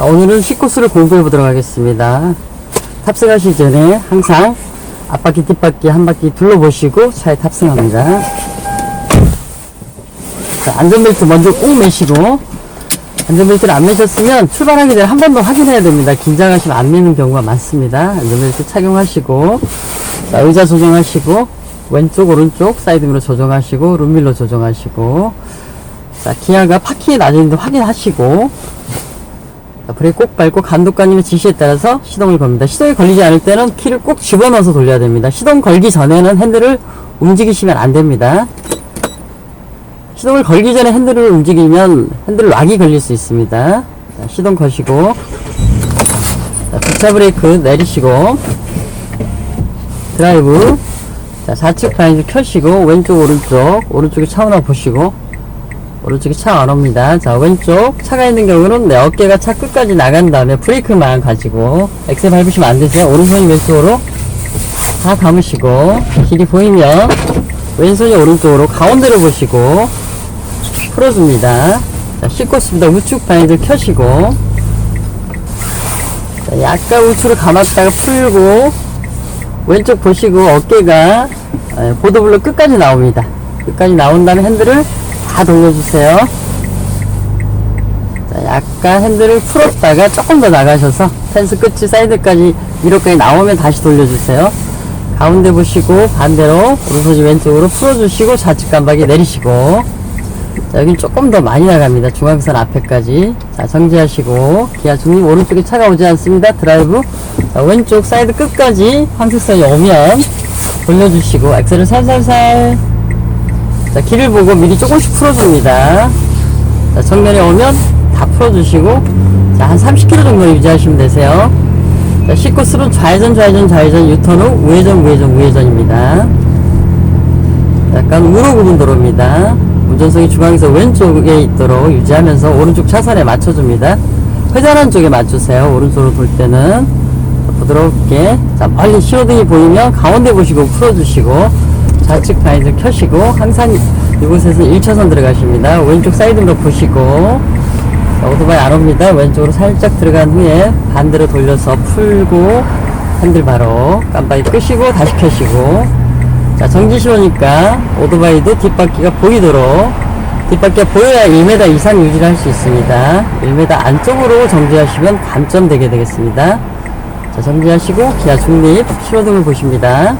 자, 오늘은 C코스를 공부해 보도록 하겠습니다. 탑승하시기 전에 항상 앞바퀴 뒷바퀴 한 바퀴 둘러보시고 차에 탑승합니다. 자, 안전벨트 먼저 꼭 매시고 안전벨트를 안 매셨으면 출발하기 전에 한 번 더 확인해야 됩니다. 긴장하시면 안 매는 경우가 많습니다. 안전벨트 착용하시고 자, 의자 조정하시고 왼쪽 오른쪽 사이드미러 조정하시고 룸밀러 조정하시고 자 기아가 파킹에 놔있는데 확인하시고 자, 브레이크 꼭 밟고 감독관님의 지시에 따라서 시동을 겁니다. 시동이 걸리지 않을 때는 키를 꼭 집어넣어서 돌려야 됩니다. 시동 걸기 전에는 핸들을 움직이시면 안 됩니다. 시동을 걸기 전에 핸들을 움직이면 핸들 락이 걸릴 수 있습니다. 자, 시동 거시고 자, 주차 브레이크 내리시고 드라이브 자 좌측 방향 켜시고 왼쪽 오른쪽 오른쪽에 차 하나 보시고 오른쪽에 차안 옵니다. 자 왼쪽 차가 있는 경우는 내 어깨가 차 끝까지 나간 다음에 브레이크만 가지고 엑셀 밟으시면 안 되세요 오른손이 왼쪽으로 다 감으시고 길이 보이면 왼손이 오른쪽으로 가운데로 보시고 풀어줍니다. 자 C코스입니다. 우측 방향을 켜시고. 자, 약간 우측으로 감았다가 풀고 왼쪽 보시고 어깨가 예, 보도블로 끝까지 나옵니다. 끝까지 나온 다음에 핸들을 다 돌려주세요. 자, 약간 핸들을 풀었다가 조금 더 나가셔서 펜스 끝이 사이드까지 위로까지 나오면 다시 돌려주세요. 가운데 보시고 반대로 오른손이 왼쪽으로 풀어주시고 좌측 깜박이 내리시고 자, 여긴 조금 더 많이 나갑니다. 중앙선 앞에까지. 자, 정지하시고, 기아 중립 오른쪽에 차가 오지 않습니다. 드라이브. 자, 왼쪽 사이드 끝까지 황색선이 오면 돌려주시고, 엑셀을 살살살. 자, 길을 보고 미리 조금씩 풀어줍니다. 자, 정면에 오면 다 풀어주시고, 자, 한 30km 정도 유지하시면 되세요. 자, C코스로 좌회전, 좌회전, 좌회전, 유턴 후 우회전, 우회전, 우회전입니다. 약간 우로 구분 도로입니다. 운전석이 중앙에서 왼쪽에 있도록 유지하면서 오른쪽 차선에 맞춰줍니다. 회전한 쪽에 맞추세요. 오른쪽으로 돌 때는 자, 부드럽게 자 멀리 신호등이 보이면 가운데 보시고 풀어주시고 좌측 바이저 켜시고 항상 이곳에서 1차선 들어가십니다. 왼쪽 사이드로 보시고 자, 오토바이 안 옵니다. 왼쪽으로 살짝 들어간 후에 반대로 돌려서 풀고 핸들 바로 깜빡이 끄시고 다시 켜시고 자, 정지시로니까 오토바이도 뒷바퀴가 보이도록 뒷바퀴가 보여야 1m 이상 유지를 할 수 있습니다. 1m 안쪽으로 정지하시면 감점 되게 되겠습니다. 자, 정지하시고 기아 중립 신호등을 보십니다.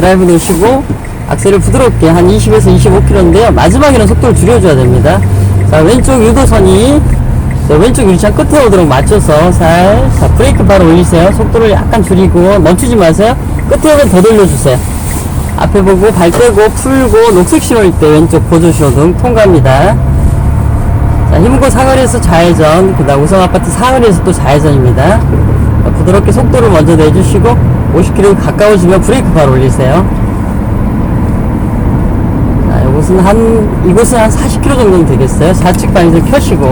드라이브 놓으시고 악셀을 부드럽게 한 20에서 25km인데요. 마지막에는 속도를 줄여줘야 됩니다. 자, 왼쪽 유도선이 자, 왼쪽 유리창 끝에 오도록 맞춰서 살, 자, 브레이크 바로 올리세요. 속도를 약간 줄이고 멈추지 마세요. 끝에 오면 더 돌려주세요. 앞에 보고 발 떼고 풀고 녹색 신호일 때 왼쪽 보조 신호등 통과합니다. 자, 힘고 사거리에서 좌회전, 그 다음 우성 아파트 사거리에서 또 좌회전입니다. 자, 부드럽게 속도를 먼저 내주시고 50km 가까워지면 브레이크 바로 올리세요. 자, 이곳은 한, 이곳은 한 40km 정도는 되겠어요. 좌측 방향을 켜시고,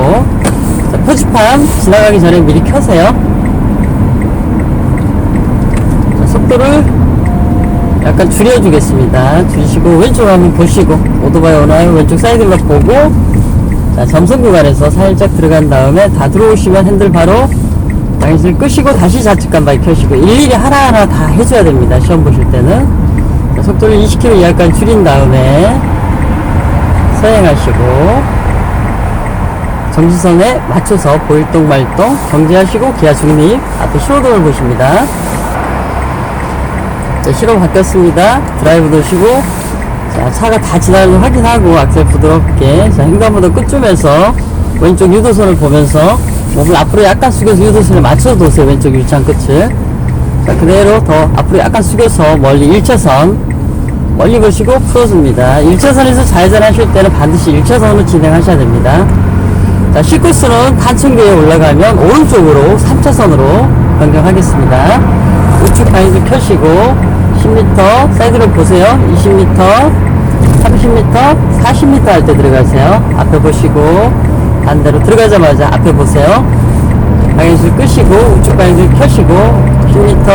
자, 표지판 지나가기 전에 미리 켜세요. 자, 속도를 약간 줄여주겠습니다. 줄이시고, 왼쪽 한번 보시고, 오토바이 오나요? 왼쪽 사이드로 보고, 자, 점선 구간에서 살짝 들어간 다음에 다 들어오시면 핸들 바로 방향을 끄시고 다시 좌측 깜빡이 켜시고 일일이 하나하나 다 해줘야 됩니다. 시험 보실 때는. 자, 속도를 20km 이하까지 줄인 다음에 서행하시고 정지선에 맞춰서 보일동 말동 정지하시고 기아 중립 앞에 신호등을 보십니다. 자, 신호 바뀌었습니다. 드라이브 놓으시고 자, 차가 다 지나가는 걸 확인하고 악셀 부드럽게 자, 횡단보도 끝쯤에서 왼쪽 유도선을 보면서 몸을 앞으로 약간 숙여서 유도선에 맞춰서 도세요. 왼쪽 유리창 끝을. 자, 그대로 더 앞으로 약간 숙여서 멀리 1차선 멀리 보시고 풀어줍니다. 1차선에서 좌회전 하실 때는 반드시 1차선으로 진행하셔야 됩니다. 자, C코스는 단층교에 올라가면 오른쪽으로 3차선으로 변경하겠습니다. 우측 방향을 켜시고 10m 사이드로 보세요. 20m, 30m, 40m 할 때 들어가세요. 앞에 보시고 반대로 들어가자마자 앞에 보세요. 방향을 끄시고 우측 방향을 켜시고 10m,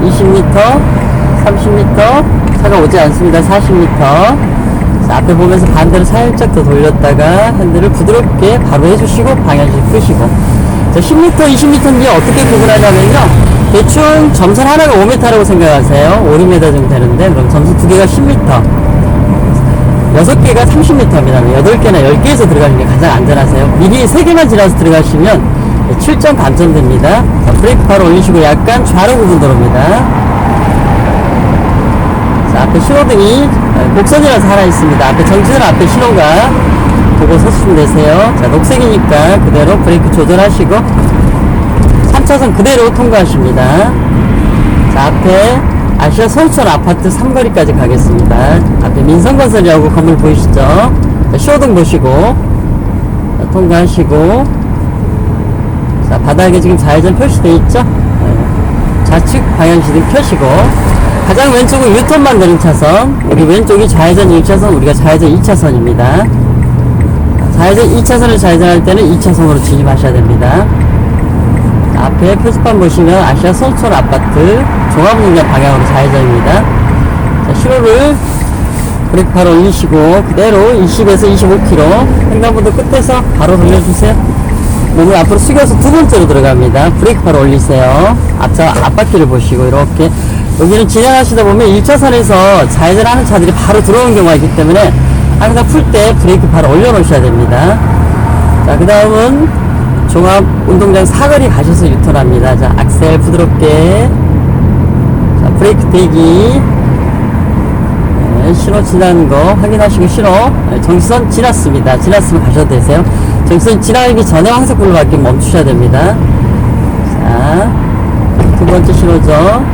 20m, 30m 차가 오지 않습니다. 40m 자, 앞에 보면서 반대로 살짝 더 돌렸다가 핸들을 부드럽게 바로 해주시고 방향실 끄시고. 자, 10m, 20m인지 어떻게 구분하냐면요. 대충 점선 하나가 5m라고 생각하세요. 5, 6m 정도 되는데 그럼 점선 두 개가 10m 여섯 개가 30m입니다. 여덟 개나 10개에서 들어가는 게 가장 안전하세요. 미리 세 개만 지나서 들어가시면 7점 감점됩니다. 자, 브레이크 바로 올리시고 약간 좌로 구분 도로입니다. 자, 앞에 신호등이 어, 곡선이라서 하나 있습니다. 앞에 정지선 앞에 신호가 보고 서시면 되세요. 자, 녹색이니까 그대로 브레이크 조절하시고 3차선 그대로 통과하십니다. 자, 앞에 아시아 서울촌 아파트 3거리까지 가겠습니다. 앞에 민성건설이라고 건물 보이시죠? 자, 쇼등 보시고, 자, 통과하시고, 자, 바닥에 지금 좌회전 표시되어 있죠? 네. 좌측 방향시등 켜시고, 가장 왼쪽은 유턴만 되는 차선, 여기 왼쪽이 좌회전 1차선, 우리가 좌회전 2차선입니다. 좌회전 2차선을 좌회전할 때는 2차선으로 진입하셔야 됩니다. 앞에 표지판 보시면 아시아 서울촌 아파트 종합운동장 방향으로 좌회전입니다. 자, 신호를 브레이크 바로 올리시고 그대로 20에서 25km 횡단보도 끝에서 바로 돌려주세요. 몸을 앞으로 숙여서 두 번째로 들어갑니다. 브레이크 바로 올리세요. 앞차 앞바퀴를 보시고 이렇게 여기는 진행하시다 보면 1차선에서 좌회전하는 차들이 바로 들어오는 경우가 있기 때문에 항상 풀 때 브레이크 바로 올려놓으셔야 됩니다. 자, 그 다음은 종합 운동장 사거리 가셔서 유턴합니다. 자, 악셀 부드럽게. 자, 브레이크 대기. 네, 신호 지나는 거 확인하시고 신호. 네, 정지선 지났습니다. 지났으면 가셔도 되세요. 정지선 지나가기 전에 황색불로 바뀌면 멈추셔야 됩니다. 자, 두 번째 신호죠. 자,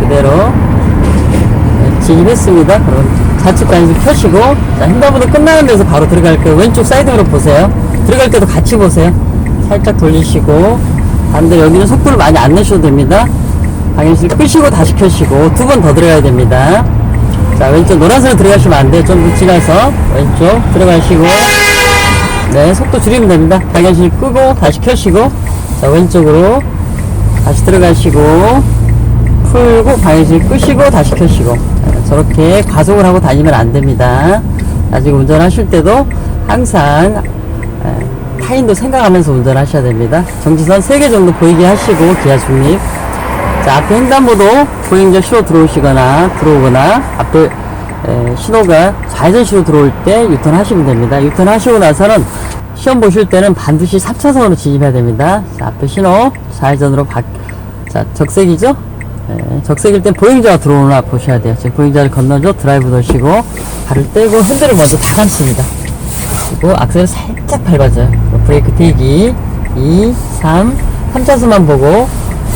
그대로. 네, 진입했습니다. 그럼 좌측 방향 켜시고, 자, 횡단보도 끝나는 데서 바로 들어갈 거예요. 왼쪽 사이드로 보세요. 들어갈 때도 같이 보세요. 살짝 돌리시고, 반대로 여기는 속도를 많이 안 내셔도 됩니다. 방향실 끄시고 다시 켜시고, 두 번 더 들어가야 됩니다. 자, 왼쪽 노란색으로 들어가시면 안 돼요. 좀더 지나서, 왼쪽 들어가시고, 네, 속도 줄이면 됩니다. 방향실 끄고, 다시 켜시고, 자, 왼쪽으로 다시 들어가시고, 풀고 방향실 끄시고 다시 켜시고 네, 저렇게 가속을 하고 다니면 안 됩니다. 나중에 운전하실 때도 항상 에, 타인도 생각하면서 운전하셔야 됩니다. 정지선 3개 정도 보이게 하시고 기아 중립 자 앞에 횡단보도 보행자 신호 들어오시거나 들어오거나 앞에 에, 신호가 좌회전시로 들어올 때 유턴하시면 됩니다. 유턴하시고 나서는 시험 보실 때는 반드시 3차선으로 진입해야 됩니다. 자, 앞에 신호 좌회전으로 바, 자, 적색이죠? 네, 적색일 땐 보행자가 들어오나 보셔야 돼요. 지금 보행자를 건너죠? 드라이브 넣으시고, 발을 떼고 핸들을 먼저 다 감습니다. 그리고 악셀을 살짝 밟아줘요. 브레이크 대기, 2, 3, 3차선만 보고,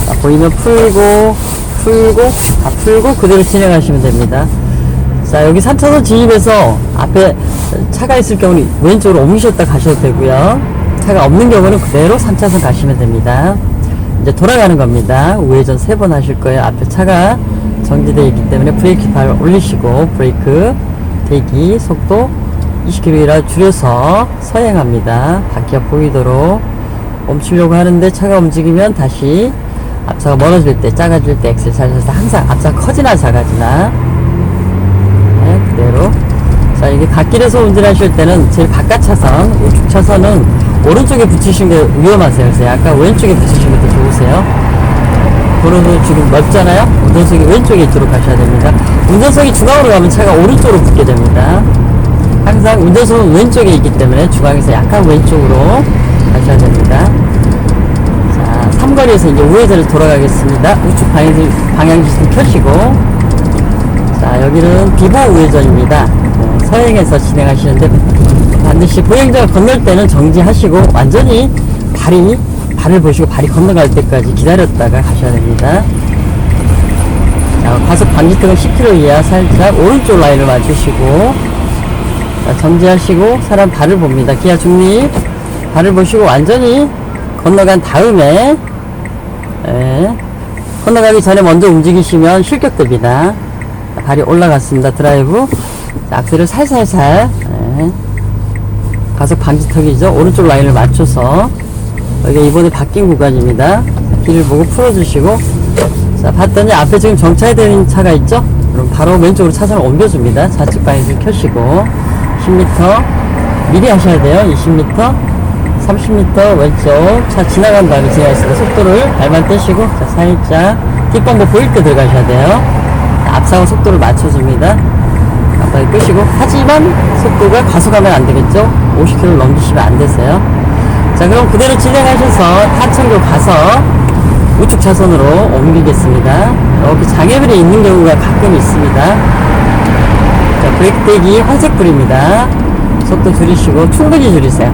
자, 보이면 풀고, 풀고, 다 풀고, 그대로 진행하시면 됩니다. 자, 여기 3차선 진입해서 앞에 차가 있을 경우는 왼쪽으로 옮기셨다 가셔도 되고요. 차가 없는 경우는 그대로 3차선 가시면 됩니다. 이제 돌아가는 겁니다. 우회전 세번 하실 거예요. 앞에 차가 정지되어 있기 때문에 브레이크 발 올리시고 브레이크 대기 속도 20km라 줄여서 서행합니다. 바퀴가 보이도록 멈추려고 하는데 차가 움직이면 다시 앞차가 멀어질 때 작아질 때 엑셀 살려서 항상 앞차가 커지나 작아지나. 네, 그대로. 자 이게 갓길에서 운전하실 때는 제일 바깥 차선 우측 차선은 오른쪽에 붙이시는 게 위험하세요. 그래서 약간 왼쪽에 붙이시는 게 더 좋으세요. 도로도 지금 넓잖아요? 운전석이 왼쪽에 있도록 가셔야 됩니다. 운전석이 중앙으로 가면 차가 오른쪽으로 붙게 됩니다. 항상 운전석은 왼쪽에 있기 때문에 중앙에서 약간 왼쪽으로 가셔야 됩니다. 자 삼거리에서 이제 우회전을 돌아가겠습니다. 우측 방향, 방향지시 켜시고. 자 여기는 비보 우회전입니다. 네, 서행해서 진행하시는데 반드시 보행자가 건널 때는 정지하시고 완전히 발이 발을 보시고 발이 건너갈 때까지 기다렸다가 가셔야 됩니다. 자 과속 방지턱은 10km 이하 살짝 오른쪽 라인을 맞추시고. 자, 정지하시고 사람 발을 봅니다. 기아 중립. 발을 보시고 완전히 건너간 다음에 예, 건너가기 전에 먼저 움직이시면 실격됩니다 자, 발이 올라갔습니다. 드라이브. 자, 악셀을 살살살. 예. 가속 방지턱이죠. 오른쪽 라인을 맞춰서. 여기가 이번에 바뀐 구간입니다. 길을 보고 풀어주시고. 자, 봤더니 앞에 지금 정차되는 차가 있죠? 그럼 바로 왼쪽으로 차선을 옮겨줍니다. 좌측 방향을 켜시고. 10m 미리 하셔야 돼요. 20m, 30m 왼쪽 차 지나간 다음에 지나가시고 속도를 발만 떼시고 자, 살짝 뒷범버 보일 때 들어가셔야 돼요. 앞사고 속도를 맞춰줍니다. 깜빡이 끄시고 하지만 속도가 과속하면 안 되겠죠? 50km 넘기시면 안 되세요. 자 그럼 그대로 진행하셔서 하천교 가서 우측 차선으로 옮기겠습니다. 이렇게 장애물이 있는 경우가 가끔 있습니다. 자, 브레이크 대기 환색불입니다. 속도 줄이시고 충분히 줄이세요.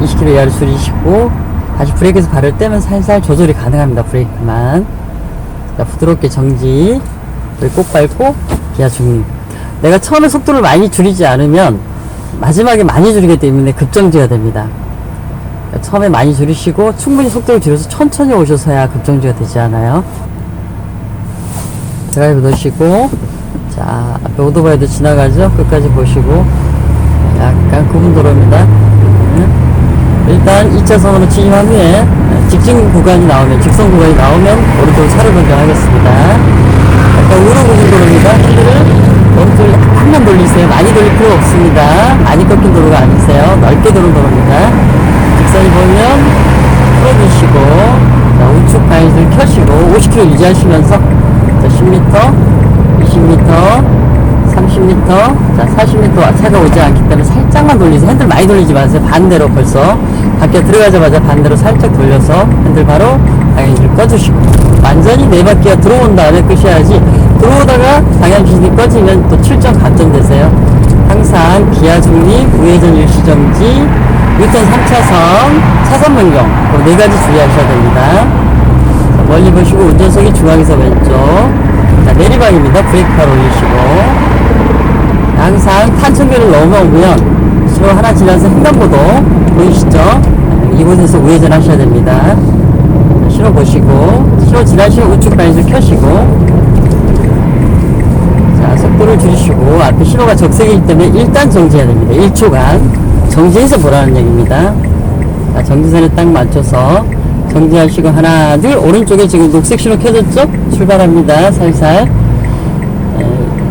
20km 이하로 줄이시고 다시 브레이크에서 발을 떼면 살살 조절이 가능합니다. 브레이크만. 자, 부드럽게 정지. 브레이크 꼭 밟고 기아 중립. 내가 처음에 속도를 많이 줄이지 않으면 마지막에 많이 줄이기 때문에 급정지가 됩니다. 그러니까 처음에 많이 줄이시고 충분히 속도를 줄여서 천천히 오셔서야 급정지가 되지 않아요. 드라이브 넣으시고 자 앞에 오토바이도 지나가죠 끝까지 보시고 약간 구분 도로입니다 음. 일단 2차선으로 진입한 후에 직진 구간이 나오면 직선 구간이 나오면 오른쪽으로 차를 변경하겠습니다. 약간 구분 도로입니다. 핸들을 오른쪽으로 약간만 돌리세요. 많이 돌릴 필요 없습니다. 많이 꺾인 도로가 아니세요. 넓게 도는 도로입니다. 직선이 보면 풀어주시고 자, 우측 방향을 켜시고 50km 유지하시면서 자, 10m 20m 30m 자 40m 차가 오지 않기 때문에 살짝만 돌리세요. 핸들 많이 돌리지 마세요. 반대로 벌써 밖에 들어가자마자 반대로 살짝 돌려서 핸들 바로 방향지를 꺼주시고 완전히 네 바퀴가 들어온 다음에 끄셔야지 들어오다가 방향지이 꺼지면 또 7점 감점 되세요. 항상 기아 중립 우회전 일시정지 유턴 3차선 차선 변경 네 가지 주의하셔야 됩니다. 자, 멀리 보시고 운전석이 중앙에서 왼쪽. 자, 내리막입니다. 브레이크발 올리시고. 항상 탄천교를 넘어오면 신호 하나 지나서 횡단보도 보이시죠 네, 이곳에서 우회전 하셔야 됩니다 자, 신호 보시고 신호 지나시고 우측 방향을 켜시고 자, 속도를 줄이시고 앞에 신호가 적색이기 때문에 일단 정지해야 됩니다. 1초간 정지해서 보라는 얘기입니다. 자, 정지선에 딱 맞춰서 정지하시고 하나, 둘 오른쪽에 지금 녹색 신호 켜졌죠? 출발합니다. 살살. 에,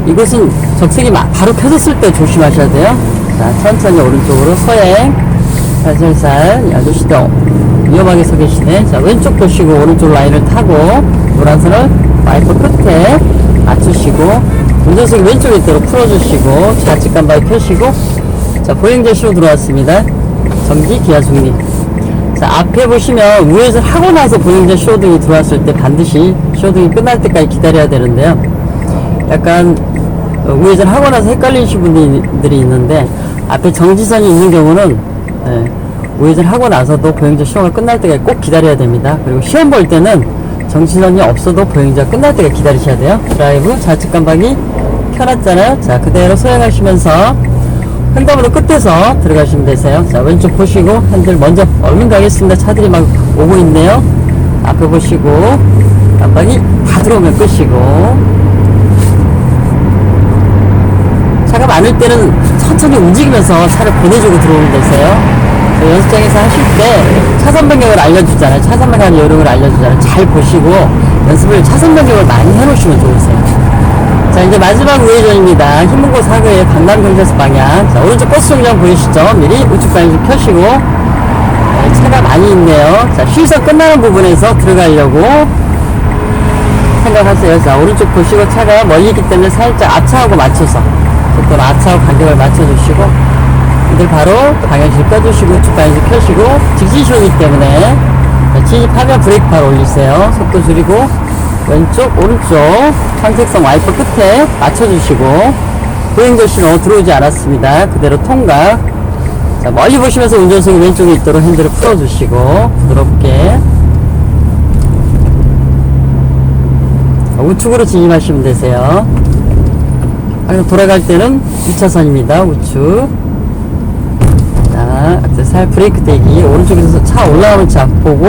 이곳은 적색이 마- 바로 켜졌을 때 조심하셔야 돼요. 자, 천천히 오른쪽으로 서행. 살살살. 이 아저씨도 위험하게 서 계시네. 자, 왼쪽 보시고 오른쪽 라인을 타고 노란선을 와이퍼 끝에 맞추시고 운전석이 왼쪽 있도록 풀어주시고 좌측 깜빡이 켜시고 자 보행자 신호 들어왔습니다 전기 기아 중립 자 앞에 보시면 우회전 하고 나서 보행자 신호등이 들어왔을 때 반드시 신호등이 끝날 때까지 기다려야 되는데요 약간 어, 우회전 하고 나서 헷갈리시는 분들이 있는데 앞에 정지선이 있는 경우는 예, 우회전 하고 나서도 보행자 신호가 끝날 때까지 꼭 기다려야 됩니다. 그리고 시험 볼 때는 정지선이 없어도 보행자 끝날 때까지 기다리셔야 돼요. 드라이브 좌측 깜빡이 켜놨잖아요. 자 그대로 소행하시면서 횡단보도 끝에서 들어가시면 되세요. 자 왼쪽 보시고 핸들 먼저 얼른 가겠습니다. 차들이 막 오고 있네요. 앞에 보시고 깜빡이 다 들어오면 끄시고 차가 많을 때는 천천히 움직이면서 차를 보내주고 들어오면 되세요. 저 연습장에서 하실 때 차선 변경을 알려주잖아요. 차선 변경 요령을 알려주잖아요. 잘 보시고 연습을 차선 변경을 많이 해놓으시면 좋으세요. 자 이제 마지막 우회전입니다. 흰문고 사거의 강남 경찰서 방향. 자 오른쪽 버스 정류장 보이시죠? 미리 우측 방향 좀 켜시고 네, 차가 많이 있네요. 자 쉴서 끝나는 부분에서 들어가려고 생각하세요. 자, 오른쪽 보시고 차가 멀리 있기 때문에 살짝 앞차하고 맞춰서 속도는 앞차하고 간격을 맞춰주시고 이들 바로 방향실 꺼주시고 우측 방향실 켜시고 직진시이기 때문에 자, 진입하면 브레이크 바로 올리세요. 속도 줄이고 왼쪽, 오른쪽 황색성 와이퍼 끝에 맞춰주시고 신호 들어오지 않았습니다. 그대로 통과 자, 멀리 보시면서 운전석이 왼쪽에 있도록 핸들을 풀어주시고 부드럽게 우측으로 진입하시면 되세요. 그리고 돌아갈 때는 2차선입니다. 우측. 자, 살 브레이크 대기. 오른쪽에서 차 올라오는 차 보고,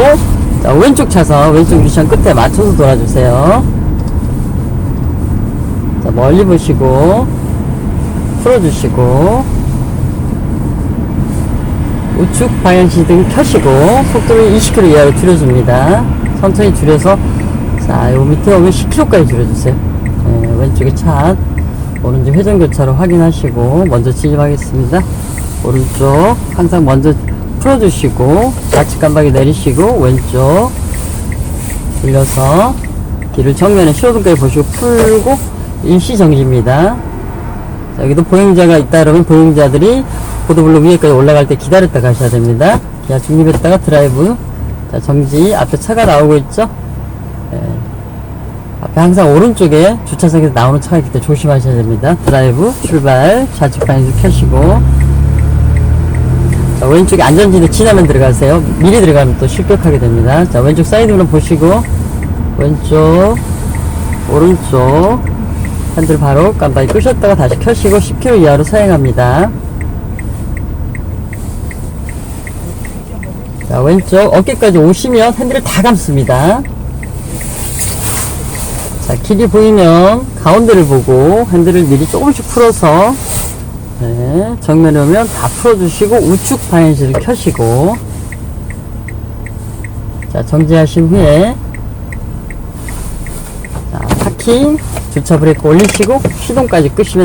자, 왼쪽 차선, 왼쪽 유리창 끝에 맞춰서 돌아주세요. 자, 멀리 보시고, 풀어주시고, 우측 방향 시등 켜시고, 속도를 20km 이하로 줄여줍니다. 천천히 줄여서 자, 요 밑에 오면 10km까지 줄여주세요. 네, 왼쪽에 차, 오른쪽 회전교차로 확인하시고 먼저 진입하겠습니다. 오른쪽 항상 먼저 풀어주시고 좌측 깜박이 내리시고 왼쪽 돌려서 길을 정면에 시호등까지 보시고 풀고 일시 정지입니다. 자, 여기도 보행자가 있다 그러면 보행자들이 보도블록 위에까지 올라갈 때 기다렸다 가셔야 됩니다. 기아 중립했다가 드라이브. 자, 정지. 앞에 차가 나오고 있죠? 예. 앞에 항상 오른쪽에 주차석에서 나오는 차가 있기 때문에 조심하셔야 됩니다. 드라이브, 출발, 좌측 방향 켜시고. 자, 왼쪽에 안전지대 지나면 들어가세요. 미리 들어가면 또 실격하게 됩니다. 자, 왼쪽 사이드로 보시고, 왼쪽, 오른쪽, 핸들 바로 깜빡이 끄셨다가 다시 켜시고 10km 이하로 사용합니다. 자, 왼쪽 어깨까지 오시면 핸들을 다 감습니다. 자, 길이 보이면 가운데를 보고 핸들을 미리 조금씩 풀어서 네, 정면에 오면 다 풀어주시고 우측 방향지를 켜시고 자, 정지하신 후에 자, 파킹 주차 브레이크 올리시고 시동까지 끄시면 됩니다.